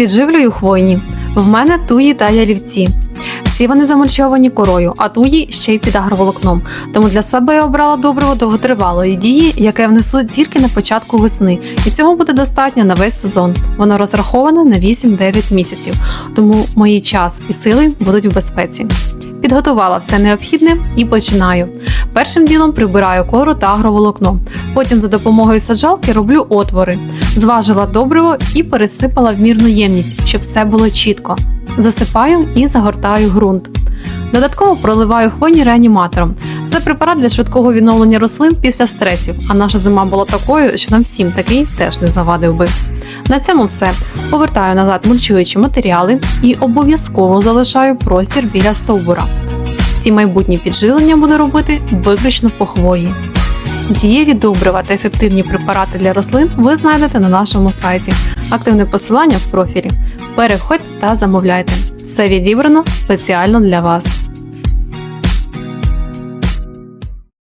Підживлюю хвойні. В мене туї та ялівці. Всі вони замульчовані корою, а туї ще й під агроволокном. Тому для себе я обрала добриво довготривалої дії, яке внесу тільки на початку весни, і цього буде достатньо на весь сезон. Воно розраховане на 8-9 місяців, тому мої час і сили будуть в безпеці. Підготувала все необхідне і починаю. Першим ділом прибираю кору та агроволокно. Потім за допомогою саджалки роблю отвори. Зважила добриво і пересипала в мірну ємність, щоб все було чітко. Засипаю і загортаю ґрунт. Додатково проливаю хвойні реаніматором. Це препарат для швидкого відновлення рослин після стресів, а наша зима була такою, що нам всім такий теж не завадив би. На цьому все. Повертаю назад мульчуючі матеріали і обов'язково залишаю простір біля стовбура. Всі майбутні піджилення буду робити виключно по хвої. Дієві добрива та ефективні препарати для рослин ви знайдете на нашому сайті. Активне посилання в профілі. Переходьте та замовляйте. Все відібрано спеціально для вас.